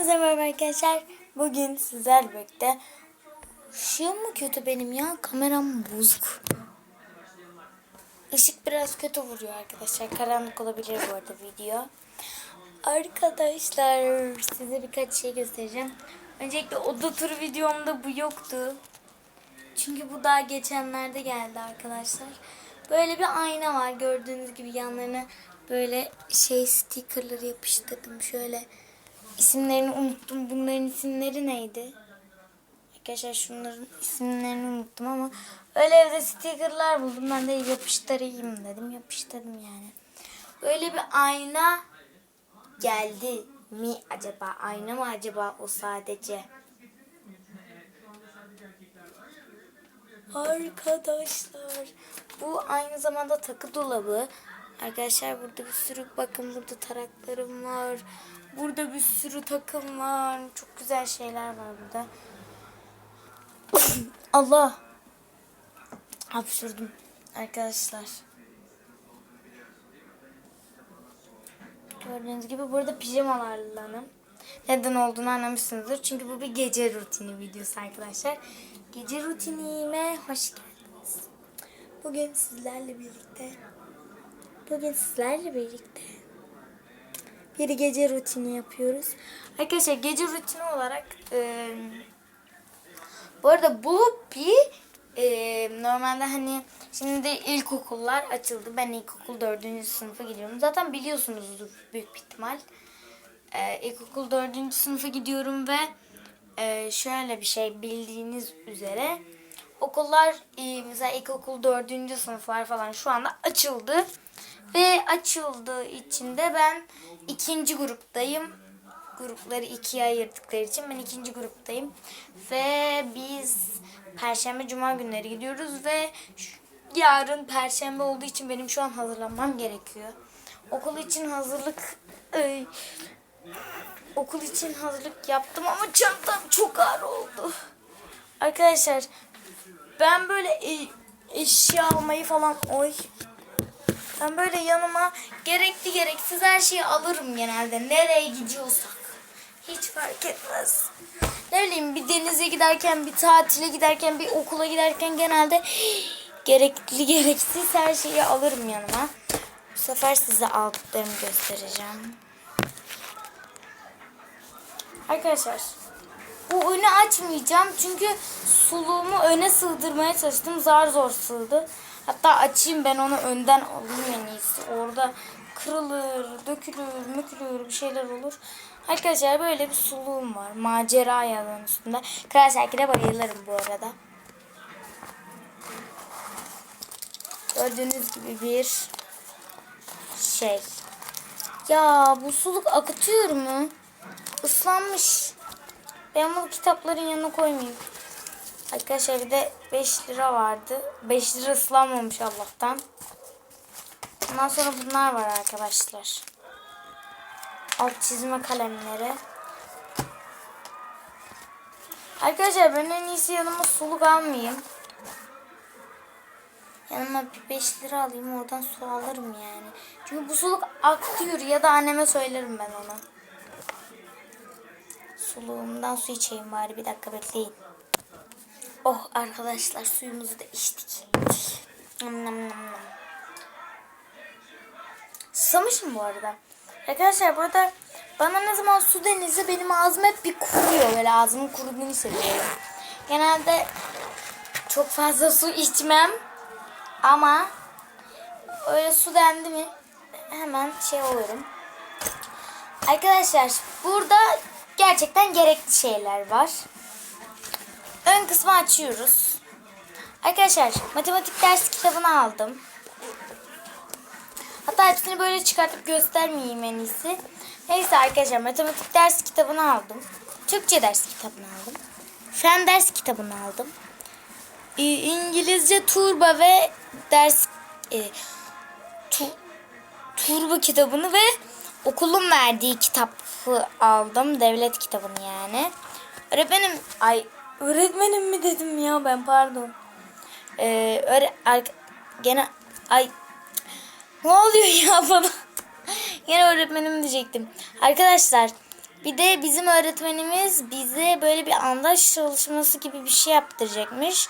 Hepinize merhaba arkadaşlar. Bugün sizlerle birlikte Işığım mı kötü benim ya? Kameram bozuk. Işık biraz kötü vuruyor arkadaşlar. Karanlık olabilir bu arada video. Arkadaşlar size birkaç şey göstereceğim. Öncelikle oda turu videomda bu yoktu. Çünkü bu daha geçenlerde geldi arkadaşlar. Böyle bir ayna var. Gördüğünüz gibi yanlarına böyle şey stickerları yapıştırdım. Şöyle isimlerini unuttum. Bunların isimleri neydi? Arkadaşlar şunların isimlerini unuttum ama öyle evde stickerlar buldum. Ben de yapıştırayım dedim. Yapıştırdım yani. Böyle bir ayna geldi mi acaba? Ayna mı acaba o sadece? Arkadaşlar bu aynı zamanda takı dolabı. Arkadaşlar burada bir sürü bakın burada taraklarım var. Burada bir sürü takım var. Çok güzel şeyler var burada. Allah. Hapşurdum arkadaşlar. Gördüğünüz gibi burada pijamalarlanım. Neden olduğunu anlamışsınızdır. Çünkü bu bir gece rutini videosu arkadaşlar. Gece rutinime hoş geldiniz. Bugün sizlerle birlikte bugün sizlerle birlikte bir gece rutini yapıyoruz. Arkadaşlar gece rutini olarak e, bu arada bu bir e, normalde hani şimdi ilkokullar açıldı. Ben ilkokul dördüncü sınıfa gidiyorum. Zaten biliyorsunuzdur büyük bir ihtimal. E, ilkokul dördüncü sınıfa gidiyorum ve e, şöyle bir şey bildiğiniz üzere okullar e, mesela ilkokul dördüncü sınıflar falan şu anda açıldı. Ve açıldığı için de ben ikinci gruptayım grupları ikiye ayırdıkları için ben ikinci gruptayım. Ve biz Perşembe Cuma günleri gidiyoruz ve yarın Perşembe olduğu için benim şu an hazırlanmam gerekiyor. Okul için hazırlık Ay. okul için hazırlık yaptım ama çantam çok ağır oldu. Arkadaşlar ben böyle e- eşya almayı falan oy ben böyle yanıma gerekli gereksiz her şeyi alırım genelde. Nereye gidiyorsak. Hiç fark etmez. Ne bileyim bir denize giderken, bir tatile giderken, bir okula giderken genelde gerekli gereksiz her şeyi alırım yanıma. Bu sefer size aldıklarımı göstereceğim. Arkadaşlar bu önü açmayacağım çünkü suluğumu öne sığdırmaya çalıştım. Zar zor sığdı. Hatta açayım ben onu önden alayım en iyisi. Orada kırılır, dökülür, mükülür bir şeyler olur. Arkadaşlar böyle bir suluğum var. Macera yalan üstünde. Kral Şakir'e bayılırım bu arada. Gördüğünüz gibi bir şey. Ya bu suluk akıtıyor mu? Islanmış. Ben bunu kitapların yanına koymayayım. Arkadaşlar bir de 5 lira vardı. 5 lira ıslanmamış Allah'tan. Ondan sonra bunlar var arkadaşlar. Alt çizme kalemleri. Arkadaşlar ben en iyisi yanıma suluk almayayım. Yanıma bir 5 lira alayım oradan su alırım yani. Çünkü bu suluk aktıyor ya da anneme söylerim ben ona. Suluğumdan su içeyim bari bir dakika bekleyin. Oh arkadaşlar suyumuzu da içtik. Nam nam. Susamışım bu arada. Arkadaşlar burada bana ne zaman su denilse benim ağzım hep bir kuruyor. Böyle ağzımın kuruduğunu hissediyorum. Genelde çok fazla su içmem. Ama öyle su dendi mi hemen şey olurum. Arkadaşlar burada gerçekten gerekli şeyler var. Ön kısmı açıyoruz. Arkadaşlar matematik ders kitabını aldım. Hatta hepsini böyle çıkartıp göstermeyeyim en iyisi. Neyse arkadaşlar matematik ders kitabını aldım. Türkçe ders kitabını aldım. Fen ders kitabını aldım. Ee, İngilizce turba ve ders e, tu, turba kitabını ve okulun verdiği kitabı aldım. Devlet kitabını yani. Öğretmenim ay öğretmenim mi dedim ya ben pardon. Ee, ar, gene ay ne oluyor ya bana? Yine öğretmenim diyecektim. Arkadaşlar Bir de bizim öğretmenimiz bize böyle bir andaç çalışması gibi bir şey yaptıracakmış.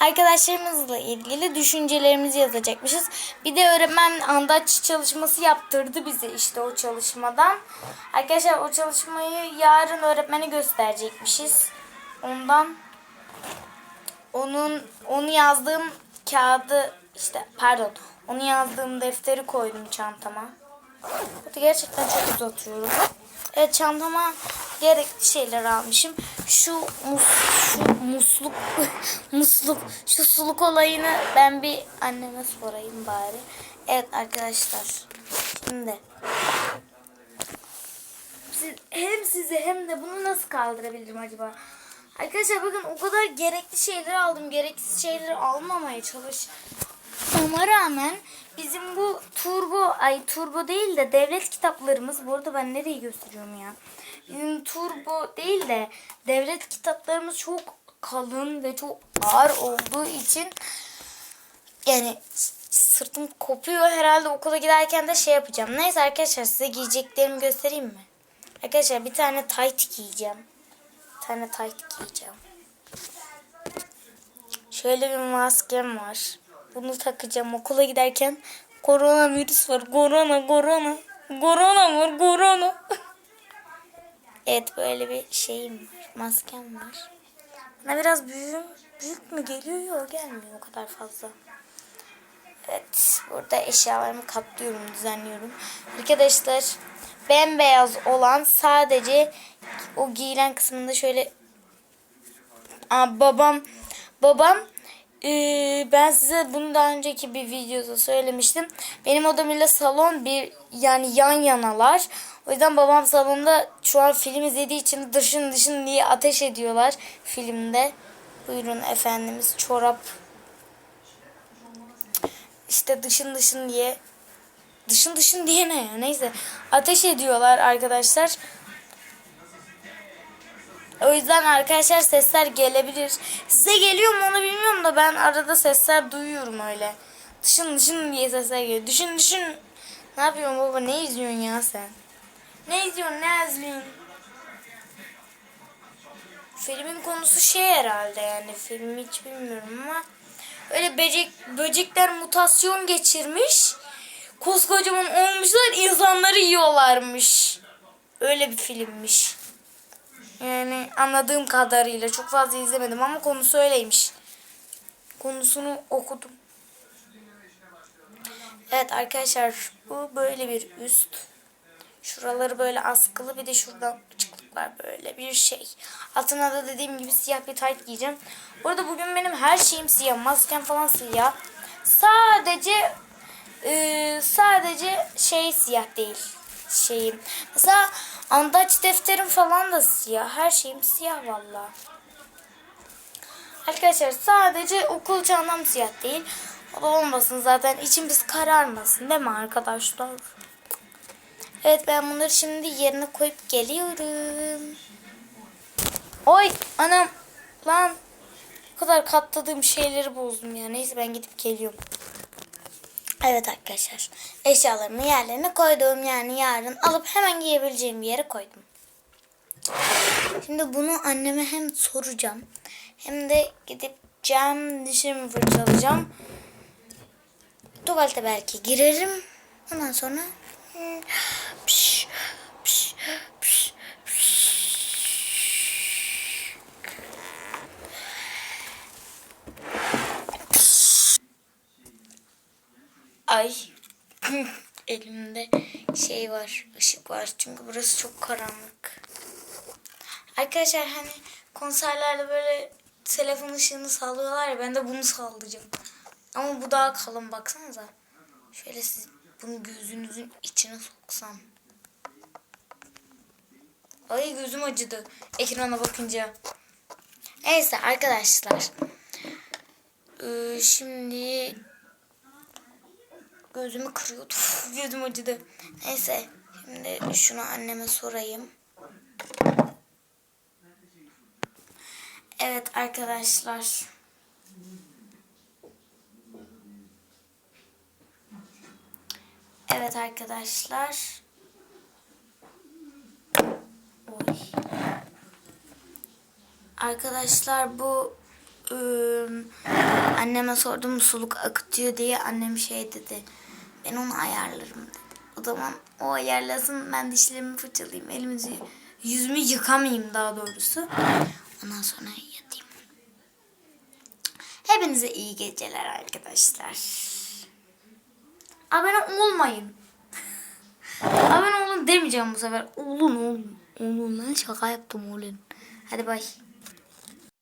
Arkadaşlarımızla ilgili düşüncelerimizi yazacakmışız. Bir de öğretmen andaç çalışması yaptırdı bize işte o çalışmadan. Arkadaşlar o çalışmayı yarın öğretmene gösterecekmişiz. Ondan onun onu yazdığım kağıdı işte pardon onu yazdığım defteri koydum çantama. Burada gerçekten çok uzatıyorum. Evet çantama gerekli şeyler almışım. Şu mus, şu musluk musluk şu suluk olayını ben bir anneme sorayım bari. Evet arkadaşlar. Şimdi hem size hem de bunu nasıl kaldırabilirim acaba? Arkadaşlar bakın o kadar gerekli şeyleri aldım. Gereksiz şeyleri almamaya çalış. Ona rağmen bizim bu turbo ay turbo değil de devlet kitaplarımız bu arada ben nereyi gösteriyorum ya? Bizim turbo değil de devlet kitaplarımız çok kalın ve çok ağır olduğu için yani sırtım kopuyor herhalde okula giderken de şey yapacağım. Neyse arkadaşlar size giyeceklerimi göstereyim mi? Arkadaşlar bir tane tight giyeceğim. Tane tight giyeceğim. Şöyle bir maskem var. Bunu takacağım okula giderken. Korona virüs var. Korona, korona. Korona var, korona. evet böyle bir şeyim var. Maskem var. Bana biraz büyük, büyük mü geliyor? Yok gelmiyor o kadar fazla. Evet burada eşyalarımı katlıyorum, düzenliyorum. Arkadaşlar bembeyaz olan sadece o giyilen kısmında şöyle Aa, babam babam eee, ben size bunu daha önceki bir videoda söylemiştim. Benim odam ile salon bir yani yan yanalar. O yüzden babam salonda şu an film izlediği için dışın dışın diye ateş ediyorlar filmde. Buyurun efendimiz çorap işte dışın dışın diye dışın dışın diye ne ya neyse ateş ediyorlar arkadaşlar. O yüzden arkadaşlar sesler gelebilir. Size geliyor mu onu bilmiyorum da ben arada sesler duyuyorum öyle. Dışın dışın diye sesler geliyor. Düşün düşün. Ne yapıyorsun baba ne izliyorsun ya sen? Ne izliyorsun ne izliyorsun? Filmin konusu şey herhalde yani filmi hiç bilmiyorum ama öyle böcek böcekler mutasyon geçirmiş. Koskocaman olmuşlar insanları yiyorlarmış. Öyle bir filmmiş. Yani anladığım kadarıyla çok fazla izlemedim ama konusu öyleymiş. Konusunu okudum. Evet arkadaşlar bu böyle bir üst. Şuraları böyle askılı bir de şuradan açıklık var böyle bir şey. Altına da dediğim gibi siyah bir tayt giyeceğim. Burada bugün benim her şeyim siyah. Maskem falan siyah. Sadece e, sadece şey siyah değil. Şeyim. Mesela andaç defterim falan da siyah. Her şeyim siyah valla. Arkadaşlar sadece okul çantam siyah değil. O da olmasın zaten içimiz kararmasın değil mi arkadaşlar? Evet ben bunları şimdi yerine koyup geliyorum. Oy anam lan bu kadar katladığım şeyleri bozdum ya. Neyse ben gidip geliyorum. Evet arkadaşlar eşyalarımı yerlerine koydum. Yani yarın alıp hemen giyebileceğim bir yere koydum. Şimdi bunu anneme hem soracağım hem de gidip cam dişimi fırçalayacağım. Tuvalete belki girerim. Ondan sonra Ay elimde şey var ışık var çünkü burası çok karanlık. Arkadaşlar hani konserlerde böyle telefon ışığını sallıyorlar ya ben de bunu sallayacağım. Ama bu daha kalın baksanıza. Şöyle siz bunu gözünüzün içine soksam. Ay gözüm acıdı ekrana bakınca. Neyse arkadaşlar. Ee, şimdi gözümü kırıyordu. Gözüm acıdı. Neyse şimdi şunu anneme sorayım. Evet arkadaşlar. Evet arkadaşlar. Arkadaşlar bu ıı, anneme sordum suluk akıtıyor diye annem şey dedi. Ben onu ayarlarım dedi. O zaman o ayarlasın ben dişlerimi fırçalayayım. Elimizi yüzümü yıkamayayım daha doğrusu. Ondan sonra yatayım. Hepinize iyi geceler arkadaşlar. Abone olmayın. Abone olun demeyeceğim bu sefer. Olun olun. Olun lan şaka yaptım olun. Hadi bay.